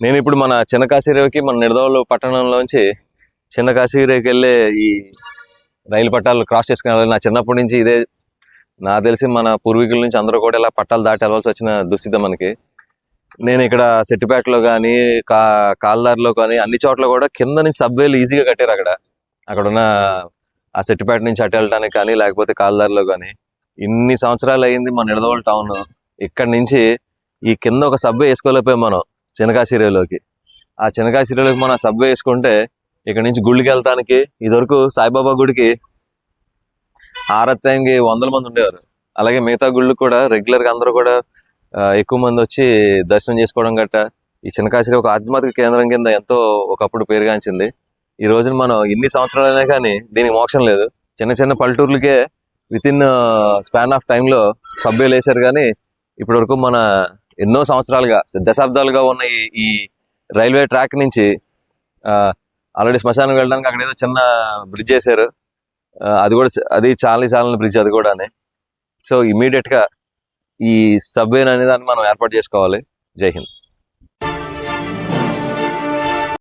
నేను ఇప్పుడు మన చిన్న కాశీరేవుకి మన నిడదవలు పట్టణంలోంచి చిన్న కాశీరేవుకి వెళ్ళే ఈ రైలు పట్టాలు క్రాస్ చేసుకుని వెళ్ళాలి నా చిన్నప్పటి నుంచి ఇదే నాకు తెలిసి మన పూర్వీకుల నుంచి అందరూ కూడా ఇలా పట్టాలు దాటి వెళ్ళవలసి వచ్చిన దుస్థితి మనకి. నేను ఇక్కడ సెట్టిపేటలో కానీ కా కాల్దారిలో కానీ అన్ని చోట్ల కూడా కింద నుంచి సబ్వేలు ఈజీగా కట్టారు అక్కడ. అక్కడ ఉన్న ఆ సెట్టిపేట నుంచి అటు వెళ్ళడానికి కానీ లేకపోతే కాల్దారిలో కానీ. ఇన్ని సంవత్సరాలు అయింది మన నిడదవోలు టౌన్ ఇక్కడ నుంచి ఈ కింద ఒక సబ్వే వేసుకోలేకపోయాం మనం. చినకాశీరేలోకి ఆ చినకాశీరేలోకి మనం సబ్వే వేసుకుంటే ఇక్కడ నుంచి గుళ్ళకి వెళ్తానికి ఇదివరకు సాయిబాబా గుడికి ఆరత్ టైంకి వందల మంది ఉండేవారు. అలాగే మిగతా గుళ్ళు కూడా రెగ్యులర్గా అందరూ కూడా ఎక్కువ మంది వచ్చి దర్శనం చేసుకోవడం గట్ట. ఈ చినకాశిరి ఒక ఆధ్యాత్మిక కేంద్రం కింద ఎంతో ఒకప్పుడు పేరుగాంచింది. ఈ రోజున మనం ఇన్ని సంవత్సరాలైనా కానీ దీనికి మోక్షం లేదు. చిన్న చిన్న పల్లెటూర్లకే విత్ ఇన్ స్పాన్ ఆఫ్ టైంలో సభ్యులు వేశారు కానీ ఇప్పటి వరకు మన ఎన్నో సంవత్సరాలుగా దశాబ్దాలుగా ఉన్న ఈ ఈ రైల్వే ట్రాక్ నుంచి ఆల్రెడీ శ్మశానం వెళ్ళడానికి అక్కడ ఏదో చిన్న బ్రిడ్జ్ వేశారు. ఆ, అది కూడా అది చాలా చాలని బ్రిడ్జ్ అది కూడా సో ఇమీడియట్గా ఈ సబ్వేన్ అనే దాన్ని మనం ఏర్పాటు చేసుకోవాలి. జై హింద్.